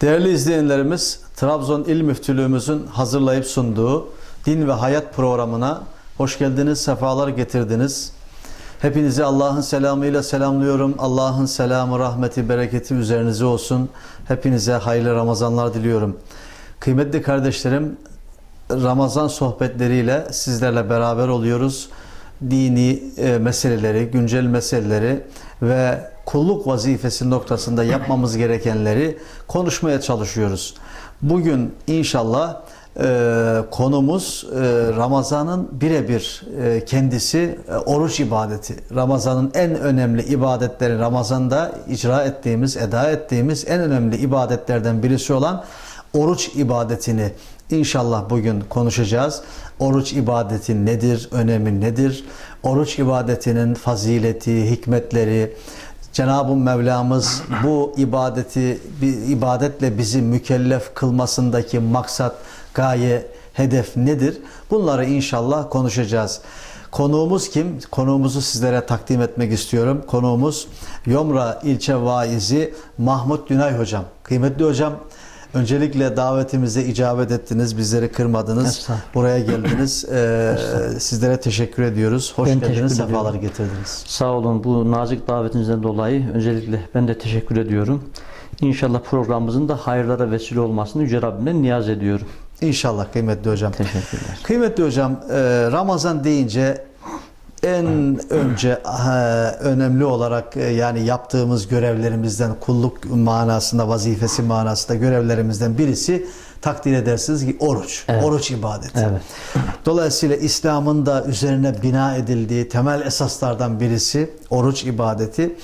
Değerli izleyenlerimiz, Trabzon İl Müftülüğümüzün hazırlayıp sunduğu Din ve Hayat programına hoş geldiniz, sefalar getirdiniz. Hepinizi Allah'ın selamıyla selamlıyorum. Allah'ın selamı, rahmeti, bereketi üzerinize olsun. Hepinize hayırlı Ramazanlar diliyorum. Kıymetli kardeşlerim, Ramazan sohbetleriyle sizlerle beraber oluyoruz. Dini e, meseleleri, güncel meseleleri ve kulluk vazifesi noktasında yapmamız gerekenleri konuşmaya çalışıyoruz. Bugün inşallah e, konumuz e, Ramazan'ın birebir e, kendisi e, oruç ibadeti. Ramazan'ın en önemli ibadetleri Ramazan'da icra ettiğimiz, eda ettiğimiz en önemli ibadetlerden birisi olan oruç ibadetini inşallah bugün konuşacağız. Oruç ibadeti nedir, önemi nedir? Oruç ibadetinin fazileti, hikmetleri, Cenab-ı Mevlamız bu ibadeti bir ibadetle bizi mükellef kılmasındaki maksat, gaye, hedef nedir? Bunları inşallah konuşacağız. Konuğumuz kim? Konuğumuzu sizlere takdim etmek istiyorum. Konuğumuz Yomra ilçe vaizi Mahmut Günay hocam. Kıymetli hocam, öncelikle davetimize icabet ettiniz, bizleri kırmadınız. Buraya geldiniz. Ee, sizlere teşekkür ediyoruz. Hoş Ben geldiniz, sefalar getirdiniz. Sağ olun bu nazik davetinizden dolayı öncelikle ben de teşekkür ediyorum. İnşallah programımızın da hayırlara vesile olmasını Yüce Rabbimden niyaz ediyorum. İnşallah kıymetli hocam. Teşekkürler. Kıymetli hocam, e, Ramazan deyince en önce önemli olarak e, yani yaptığımız görevlerimizden kulluk manasında, vazifesi manasında görevlerimizden birisi takdir edersiniz ki oruç. Evet. Oruç ibadeti. Evet. Dolayısıyla İslam'ın da üzerine bina edildiği temel esaslardan birisi oruç ibadeti.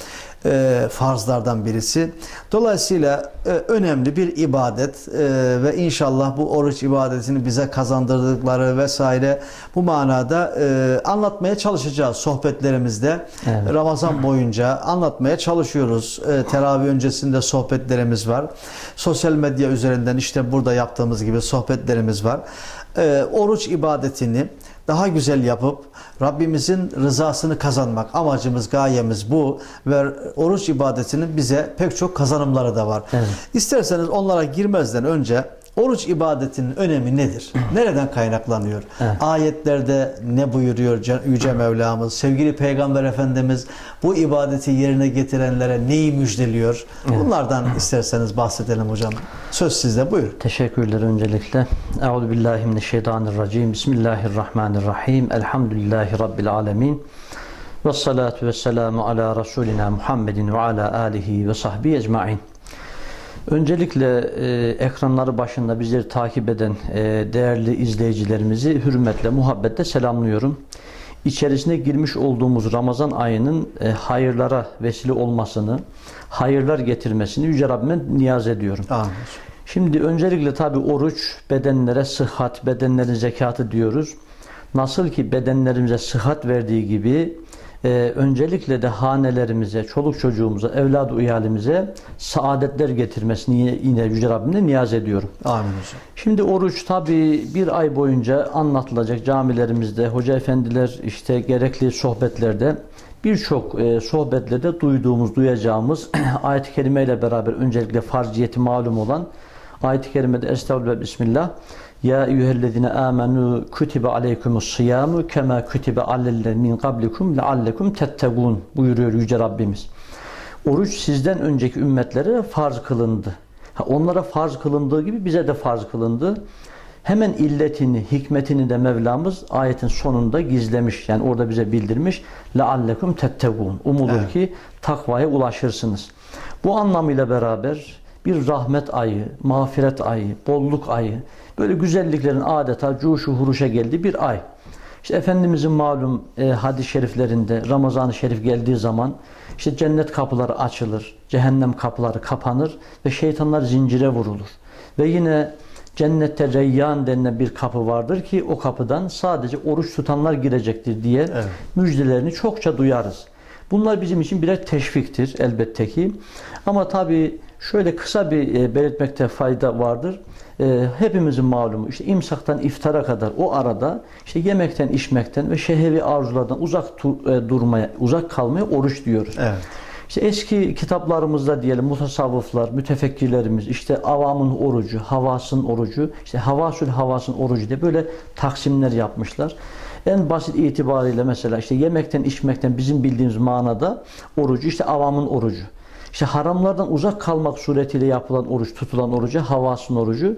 E, farzlardan birisi. Dolayısıyla e, önemli bir ibadet e, ve inşallah bu oruç ibadetini bize kazandırdıkları vesaire bu manada e, anlatmaya çalışacağız sohbetlerimizde. Evet. Ramazan boyunca anlatmaya çalışıyoruz. E, teravih öncesinde sohbetlerimiz var. Sosyal medya üzerinden işte burada yaptığımız gibi sohbetlerimiz var. E, oruç ibadetini daha güzel yapıp Rabbimizin rızasını kazanmak amacımız, gayemiz bu ve oruç ibadetinin bize pek çok kazanımları da var. Evet. İsterseniz onlara girmezden önce oruç ibadetinin önemi nedir? Nereden kaynaklanıyor? Evet. Ayetlerde ne buyuruyor Ce- Yüce Mevlamız? Sevgili Peygamber Efendimiz bu ibadeti yerine getirenlere neyi müjdeliyor? Bunlardan isterseniz bahsedelim hocam. Söz sizde buyurun. Teşekkürler öncelikle. Euzu billahi mineşşeytanirracim. Bismillahirrahmanirrahim. Elhamdülillahi rabbil alamin. Ve salatu ve selamu ala Resulina Muhammedin ve ala alihi ve sahbihi ecmain. Öncelikle e, ekranları başında bizleri takip eden e, değerli izleyicilerimizi hürmetle, muhabbetle selamlıyorum. İçerisine girmiş olduğumuz Ramazan ayının e, hayırlara vesile olmasını, hayırlar getirmesini Yüce Rabbime niyaz ediyorum. Amin. Şimdi öncelikle tabi oruç bedenlere sıhhat, bedenlerin zekatı diyoruz. Nasıl ki bedenlerimize sıhhat verdiği gibi e, öncelikle de hanelerimize, çoluk çocuğumuza, evladı uyalimize saadetler getirmesini yine, yine Yüce Rabbimle niyaz ediyorum. Amin hocam. Şimdi oruç tabi bir ay boyunca anlatılacak camilerimizde, hoca efendiler işte gerekli sohbetlerde birçok e, sohbetlerde duyduğumuz, duyacağımız ayet-i kerime ile beraber öncelikle farziyeti malum olan ayet-i kerimede Estağfirullah ve Bismillah Ya eyyühellezine amenu kutibe aleykumus siyamu kema kutibe alellezine min kablikum leallekum tettegûn buyuruyor Yüce Rabbimiz. Oruç sizden önceki ümmetlere farz kılındı. Ha, onlara farz kılındığı gibi bize de farz kılındı. Hemen illetini, hikmetini de Mevlamız ayetin sonunda gizlemiş. Yani orada bize bildirmiş. لَعَلَّكُمْ تَتَّقُونَ Umulur Evet. ki takvaya ulaşırsınız. Bu anlamıyla beraber bir rahmet ayı, mağfiret ayı, bolluk ayı, böyle güzelliklerin adeta cuşu huruşa geldiği bir ay. İşte Efendimizin malum e, hadis-i şeriflerinde Ramazan-ı Şerif geldiği zaman işte cennet kapıları açılır, cehennem kapıları kapanır ve şeytanlar zincire vurulur. Ve yine cennette reyyan denilen bir kapı vardır ki o kapıdan sadece oruç tutanlar girecektir diye Evet. müjdelerini çokça duyarız. Bunlar bizim için birer teşviktir elbette ki. Ama tabii şöyle kısa bir e, belirtmekte fayda vardır. E, hepimizin malumu işte imsaktan iftara kadar o arada işte yemekten, içmekten ve şehvi arzulardan uzak e, durmaya, uzak kalmaya oruç diyoruz. Evet. İşte eski kitaplarımızda diyelim mutasavvıflar, mütefekkirlerimiz işte avamın orucu, havasın orucu, işte havasül havasın orucu diye böyle taksimler yapmışlar. En basit itibariyle mesela işte yemekten içmekten bizim bildiğimiz manada orucu işte avamın orucu. İşte haramlardan uzak kalmak suretiyle yapılan oruç, tutulan orucu, havasın orucu.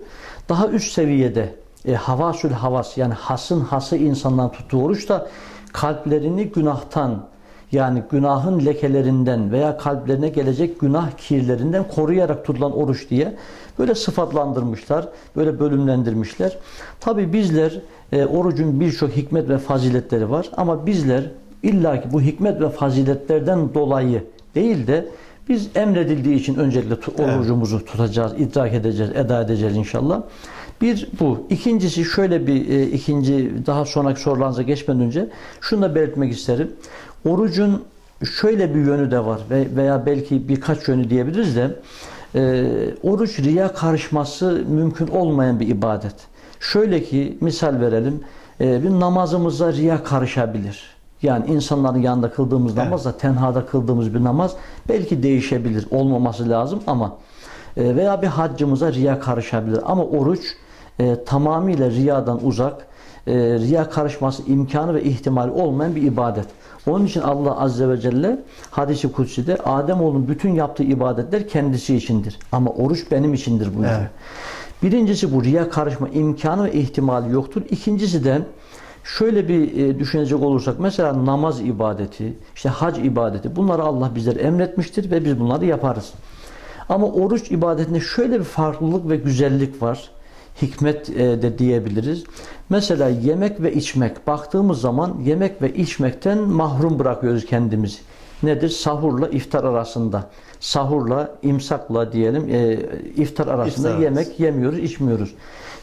Daha üst seviyede e, havasül havas yani hasın hası insandan tuttuğu oruç da kalplerini günahtan yani günahın lekelerinden veya kalplerine gelecek günah kirlerinden koruyarak tutulan oruç diye böyle sıfatlandırmışlar, böyle bölümlendirmişler. Tabi bizler e, orucun birçok hikmet ve faziletleri var ama bizler illaki bu hikmet ve faziletlerden dolayı değil de biz emredildiği için öncelikle tu- Evet. orucumuzu tutacağız, idrak edeceğiz, eda edeceğiz inşallah. Bir bu. İkincisi şöyle bir e, ikinci daha sonraki sorularınıza geçmeden önce şunu da belirtmek isterim. Orucun şöyle bir yönü de var ve veya belki birkaç yönü diyebiliriz de e, oruç riya karışması mümkün olmayan bir ibadet. Şöyle ki misal verelim e, bir namazımıza riya karışabilir. Yani insanların yanında kıldığımız Evet. namazla tenhada kıldığımız bir namaz belki değişebilir. Olmaması lazım ama e, veya bir haccımıza riya karışabilir. Ama oruç e, tamamıyla riyadan uzak, e, riya karışması imkanı ve ihtimali olmayan bir ibadet. Onun için Allah Azze ve Celle hadisi kutsi'de Ademoğlunun bütün yaptığı ibadetler kendisi içindir. Ama oruç benim içindir buyuruyor. Evet. Birincisi bu riya karışma imkanı ve ihtimali yoktur. İkincisi de şöyle bir e, düşünecek olursak mesela namaz ibadeti, işte hac ibadeti bunları Allah bizlere emretmiştir ve biz bunları yaparız. Ama oruç ibadetinde şöyle bir farklılık ve güzellik var. Hikmet e, de diyebiliriz. Mesela yemek ve içmek. Baktığımız zaman yemek ve içmekten mahrum bırakıyoruz kendimizi. Nedir? Sahurla iftar arasında. Sahurla, imsakla diyelim e, iftar arasında İftar yemek yemiyoruz, içmiyoruz.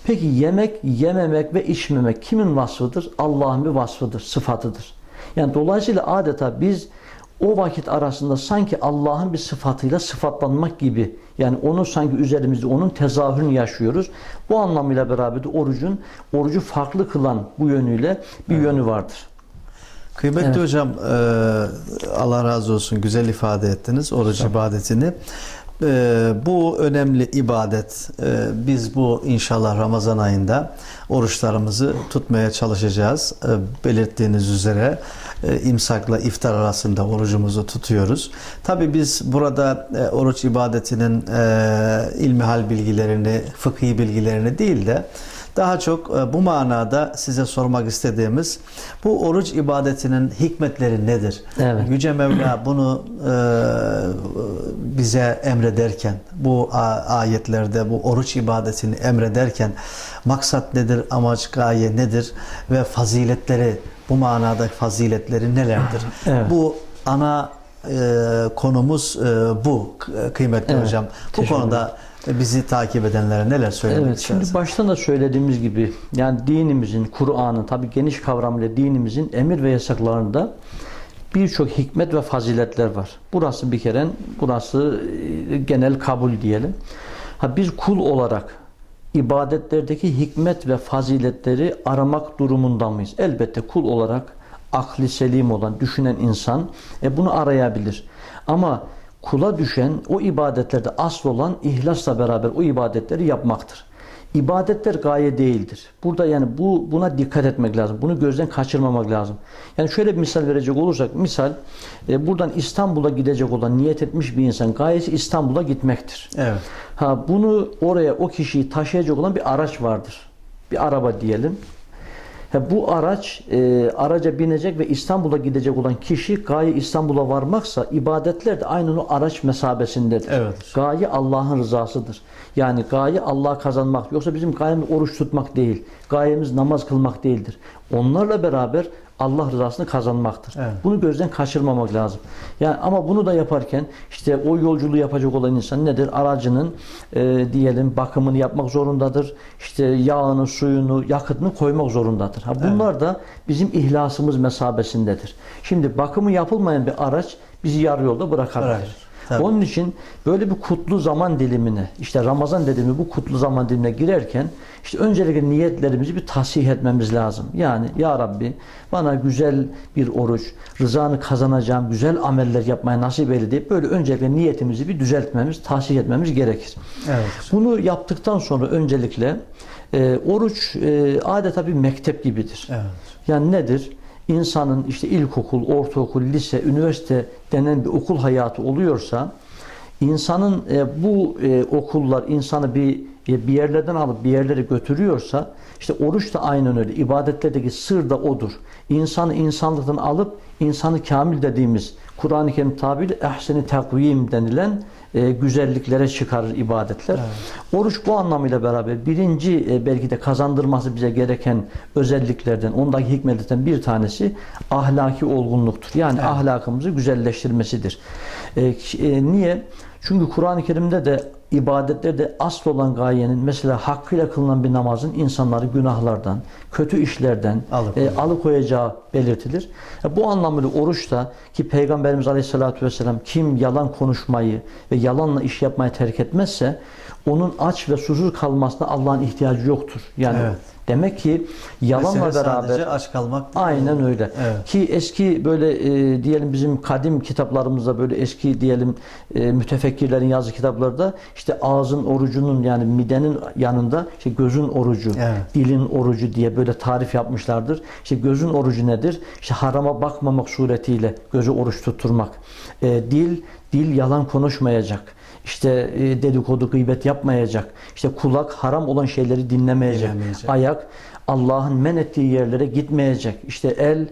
Peki yemek, yememek ve içmemek kimin vasfıdır? Allah'ın bir vasfıdır, sıfatıdır. Yani dolayısıyla adeta biz o vakit arasında sanki Allah'ın bir sıfatıyla sıfatlanmak gibi yani onu sanki üzerimizde onun tezahürünü yaşıyoruz. Bu anlamıyla beraber de orucun orucu farklı kılan bu yönüyle bir yönü vardır. Kıymetli Evet. hocam e, Allah razı olsun güzel ifade ettiniz oruç ibadetini. E, bu önemli ibadet e, biz bu inşallah Ramazan ayında oruçlarımızı tutmaya çalışacağız. E, belirttiğiniz üzere e, imsakla iftar arasında orucumuzu tutuyoruz. Tabi biz burada e, oruç ibadetinin e, ilmihal bilgilerini, fıkhi bilgilerini değil de daha çok e, bu manada size sormak istediğimiz bu oruç ibadetinin hikmetleri nedir? Evet. Yüce Mevla bunu e, bize emrederken, bu ayetlerde bu oruç ibadetini emrederken maksat nedir, amaç, gaye nedir ve faziletleri, bu manada faziletleri nelerdir? Evet. Bu ana e, konumuz e, bu kıymetli Evet, hocam. Bu teşekkür konuda bizi takip edenlere neler söylemek Evet, istersiniz? şimdi baştan da söylediğimiz gibi yani dinimizin, Kur'an'ın tabi geniş kavramıyla dinimizin emir ve yasaklarında birçok hikmet ve faziletler var. Burası bir kere burası e, genel kabul diyelim. Ha biz kul olarak ibadetlerdeki hikmet ve faziletleri aramak durumunda mıyız? Elbette kul olarak akli selim olan, düşünen insan e, bunu arayabilir. Ama kula düşen o ibadetlerde asıl olan ihlasla beraber o ibadetleri yapmaktır. İbadetler gaye değildir. Burada yani bu buna dikkat etmek lazım. Bunu gözden kaçırmamak lazım. Yani şöyle bir misal verecek olursak misal e, buradan İstanbul'a gidecek olan niyet etmiş bir insan gayesi İstanbul'a gitmektir. Evet. Ha bunu oraya o kişiyi taşıyacak olan bir araç vardır. Bir araba diyelim. Bu araç e, araca binecek ve İstanbul'a gidecek olan kişi gaye İstanbul'a varmaksa ibadetler de aynen o araç mesabesindedir. Evet. Gaye Allah'ın rızasıdır. Yani gaye Allah'ı kazanmak. Yoksa bizim gayemiz oruç tutmak değil. Gayemiz namaz kılmak değildir. Onlarla beraber Allah rızasını kazanmaktır. Evet. Bunu gözden kaçırmamak lazım. Yani ama bunu da yaparken işte o yolculuğu yapacak olan insan nedir? Aracının e, diyelim bakımını yapmak zorundadır. İşte yağını, suyunu, yakıtını koymak zorundadır. Ha bunlar da bizim ihlasımız mesabesindedir. Şimdi bakımı yapılmayan bir araç bizi yarı yolda bırakabilir. Bırakır. Tabii. Onun için böyle bir kutlu zaman dilimine, işte Ramazan dediğimiz bu kutlu zaman dilimine girerken işte öncelikle niyetlerimizi bir tasih etmemiz lazım. Yani ya Rabbi bana güzel bir oruç, rızanı kazanacağım güzel ameller yapmaya nasip eyle deyip böyle öncelikle niyetimizi bir düzeltmemiz, tasih etmemiz gerekir. Evet. Bunu yaptıktan sonra öncelikle e, oruç e, adeta bir mektep gibidir. Evet. Yani nedir? İnsanın işte ilkokul, ortaokul, lise, üniversite denen bir okul hayatı oluyorsa insanın e, bu e, okullar insanı bir e, bir yerlerden alıp bir yerlere götürüyorsa işte oruç da aynen öyle. İbadetlerdeki sır da odur. İnsanı insanlıktan alıp insanı kamil dediğimiz Kur'an-ı Kerim tabiriyle ehseni takvim denilen e, güzelliklere çıkarır ibadetler. Oruç bu anlamıyla beraber birinci e, belki de kazandırması bize gereken özelliklerden, ondaki hikmetlerden bir tanesi ahlaki olgunluktur. Yani ahlakımızı güzelleştirmesidir. E, e, niye? Çünkü Kur'an-ı Kerim'de de ibadetlerde asıl olan gayenin mesela hakkıyla kılınan bir namazın insanları günahlardan, kötü işlerden Alıkoyar. e, alıkoyacağı belirtilir. E, bu anlamıyla oruçta ki Peygamberimiz Aleyhisselatü Vesselam kim yalan konuşmayı ve yalanla iş yapmayı terk etmezse onun aç ve susuz kalmasına Allah'ın ihtiyacı yoktur. Yani Evet. demek ki yalanla Mesele beraber aç kalmak. değil. Aynen öyle. Evet. Ki eski böyle e, diyelim bizim kadim kitaplarımızda böyle eski diyelim e, mütefekkirlerin yazı kitaplarda işte ağzın orucunun yani midenin yanında işte gözün orucu, Evet. dilin orucu diye böyle tarif yapmışlardır. İşte gözün orucu nedir? İşte harama bakmamak suretiyle gözü oruç tutturmak. E, dil dil yalan konuşmayacak. İşte e, dedikodu, gıybet yapmayacak. İşte kulak haram olan şeyleri dinlemeyecek. Dinlemeyecek. Ayak Allah'ın men ettiği yerlere gitmeyecek. İşte el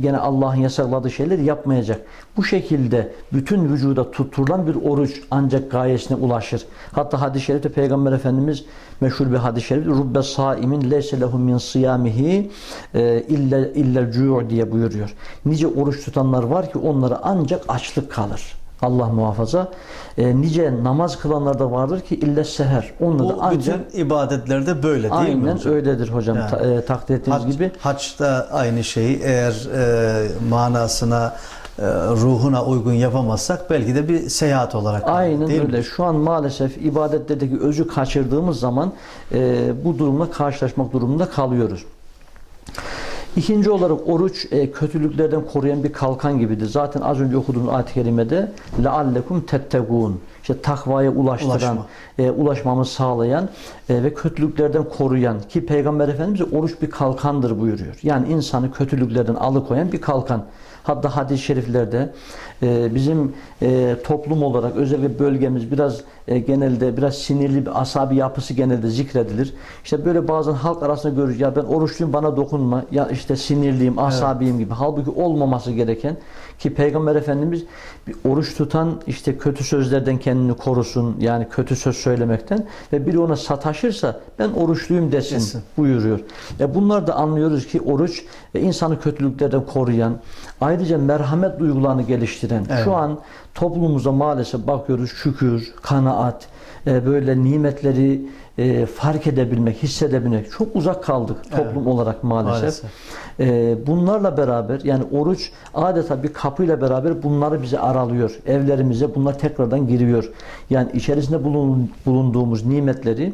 gene Allah'ın yasakladığı şeyleri yapmayacak. Bu şekilde bütün vücuda tutturulan bir oruç ancak gayesine ulaşır. Hatta hadis-i şerifte Peygamber Efendimiz meşhur bir hadis-i şerif rubbe saimin leyse lehu min siyamihi e, illa illa cu' diye buyuruyor. Nice oruç tutanlar var ki onlara ancak açlık kalır. Allah muhafaza. E, nice namaz kılanlar da vardır ki ille seher. Onları da ancak bütün ibadetlerde böyle değil mi aynen öyledir hocam. Yani. Ta, e, takdir ettiğiniz Hac, gibi. Haçta aynı şeyi eğer e, manasına e, ruhuna uygun yapamazsak belki de bir seyahat olarak Aynen değil mi? öyle. Şu an maalesef ibadetlerdeki özü kaçırdığımız zaman e, bu durumla karşılaşmak durumunda kalıyoruz. İkinci olarak oruç e, kötülüklerden koruyan bir kalkan gibidir. Zaten az önce okuduğumuz ayet-i kerimede لَعَلَّكُمْ تَتَّقُونَ işte takvaya ulaştıran, Ulaşma. e, ulaşmamı sağlayan e, ve kötülüklerden koruyan ki Peygamber Efendimiz oruç bir kalkandır buyuruyor. Yani insanı kötülüklerden alıkoyan bir kalkan. Hatta hadis-i şeriflerde e, bizim e, toplum olarak özellikle bölgemiz biraz e, genelde biraz sinirli bir asabi yapısı genelde zikredilir. İşte böyle bazen halk arasında görürüz ya ben oruçluyum bana dokunma ya işte sinirliyim asabiyim gibi. Halbuki olmaması gereken ki Peygamber Efendimiz bir oruç tutan işte kötü sözlerden kendini korusun yani kötü söz söylemekten ve biri ona sataşırsa ben oruçluyum desin, Desin. buyuruyor. E bunlar da anlıyoruz ki oruç e, insanı kötülüklerden koruyan ayrıca merhamet duygularını geliştiren Evet. şu an toplumumuza maalesef bakıyoruz şükür, kanaat böyle nimetleri e, fark edebilmek, hissedebilmek çok uzak kaldık toplum olarak maalesef. Maalesef. Ee, bunlarla beraber yani oruç adeta bir kapıyla beraber bunları bize aralıyor. Evlerimize bunlar tekrardan giriyor. Yani içerisinde bulun- bulunduğumuz nimetleri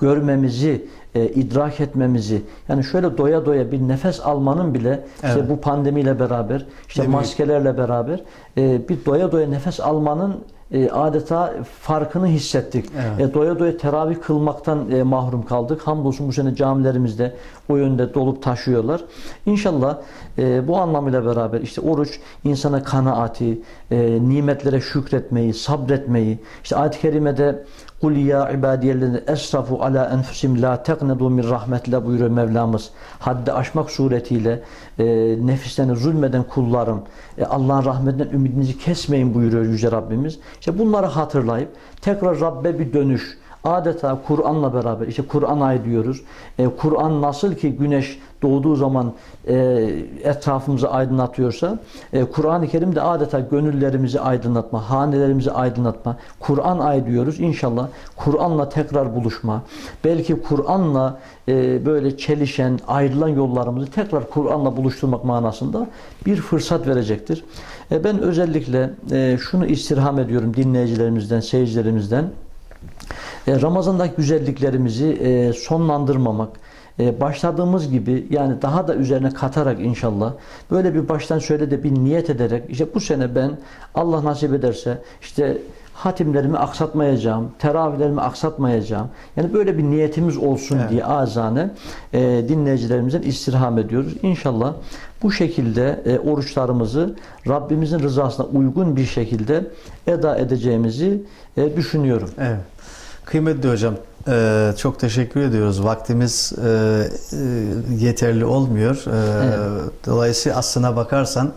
görmemizi, e, idrak etmemizi yani şöyle doya doya bir nefes almanın bile işte Evet. bu pandemiyle beraber işte büyük. maskelerle beraber e, bir doya doya nefes almanın e, adeta farkını hissettik. Evet. E, doya doya teravih kılmaktan e, mahrum kaldık. Hamdolsun bu sene camilerimizde o yönde dolup taşıyorlar. İnşallah e, bu anlamıyla beraber işte oruç insana kanaati, e, nimetlere şükretmeyi, sabretmeyi, işte ayet-i kerimede Kul ya ibadiyellezine esrafu ala enfusim la teqnedu min rahmetle buyuruyor Mevlamız. Haddi aşmak suretiyle e, nefislerine zulmeden kullarım e, Allah'ın rahmetinden ümidinizi kesmeyin buyuruyor Yüce Rabbimiz. İşte bunları hatırlayıp tekrar Rabbe bir dönüş, adeta Kur'an'la beraber işte Kur'an ayı diyoruz. E, Kur'an nasıl ki güneş doğduğu zaman e, etrafımızı aydınlatıyorsa e, Kur'an-ı Kerim de adeta gönüllerimizi aydınlatma, hanelerimizi aydınlatma. Kur'an ayı diyoruz. İnşallah Kur'an'la tekrar buluşma. Belki Kur'an'la e, böyle çelişen, ayrılan yollarımızı tekrar Kur'an'la buluşturmak manasında bir fırsat verecektir. E, ben özellikle e, şunu istirham ediyorum dinleyicilerimizden, seyircilerimizden. E, Ramazan'daki güzelliklerimizi e, sonlandırmamak, e, başladığımız gibi yani daha da üzerine katarak inşallah böyle bir baştan şöyle de bir niyet ederek işte bu sene ben Allah nasip ederse işte hatimlerimi aksatmayacağım, teravihlerimi aksatmayacağım. Yani böyle bir niyetimiz olsun Evet. diye azane e, dinleyicilerimizden istirham ediyoruz. İnşallah bu şekilde e, oruçlarımızı Rabbimizin rızasına uygun bir şekilde eda edeceğimizi e, düşünüyorum. Evet. Kıymetli hocam e, çok teşekkür ediyoruz. Vaktimiz e, e, yeterli olmuyor. E, Evet. Dolayısıyla aslına bakarsan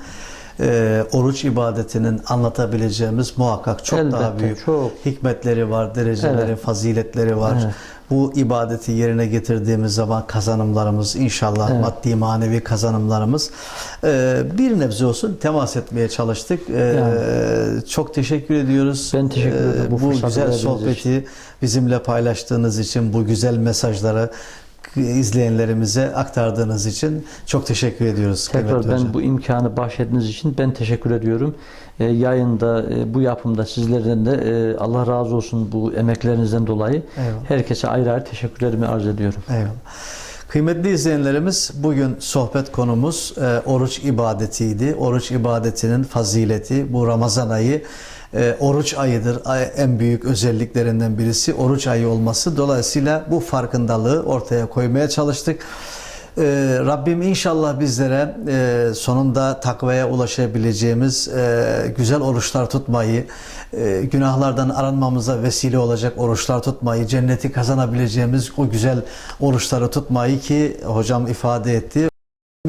e, oruç ibadetinin anlatabileceğimiz muhakkak çok daha Elbette, büyük çok. hikmetleri var, dereceleri, Evet. faziletleri var. Evet. Bu ibadeti yerine getirdiğimiz zaman kazanımlarımız inşallah Evet. maddi manevi kazanımlarımız e, bir nebze olsun temas etmeye çalıştık. E, Çok teşekkür ediyoruz. Ben teşekkür ederim bu bu fırsatı güzel sohbeti bizimle paylaştığınız için, bu güzel mesajları izleyenlerimize aktardığınız için çok teşekkür ediyoruz. Tekrar ben hocam. bu imkanı bahşettiğiniz için ben teşekkür ediyorum. E, yayında, e, bu yapımda sizlerden de e, Allah razı olsun bu emeklerinizden dolayı. Eyvallah. Herkese ayrı ayrı teşekkürlerimi arz ediyorum. Eyvallah. Kıymetli izleyenlerimiz bugün sohbet konumuz e, oruç ibadetiydi. Oruç ibadetinin fazileti bu Ramazan ayı e, oruç ayıdır. Ay- En büyük özelliklerinden birisi oruç ayı olması. Dolayısıyla bu farkındalığı ortaya koymaya çalıştık. E, Rabbim inşallah bizlere e, sonunda takvaya ulaşabileceğimiz e, güzel oruçlar tutmayı, e, günahlardan aranmamıza vesile olacak oruçlar tutmayı, cenneti kazanabileceğimiz o güzel oruçları tutmayı ki hocam ifade etti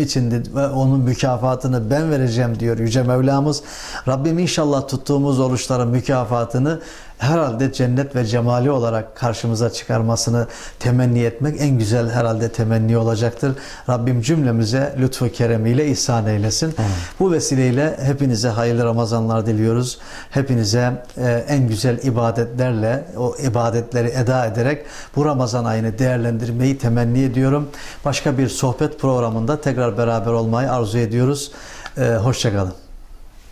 içinde ve onun mükafatını ben vereceğim diyor Yüce Mevlamız. Rabbim inşallah tuttuğumuz oruçların mükafatını herhalde cennet ve cemali olarak karşımıza çıkarmasını temenni etmek en güzel herhalde temenni olacaktır. Rabbim cümlemize lütfu keremiyle ihsan eylesin. Bu vesileyle hepinize hayırlı Ramazanlar diliyoruz. Hepinize e, en güzel ibadetlerle o ibadetleri eda ederek bu Ramazan ayını değerlendirmeyi temenni ediyorum. Başka bir sohbet programında tekrar beraber olmayı arzu ediyoruz. E, Hoşçakalın.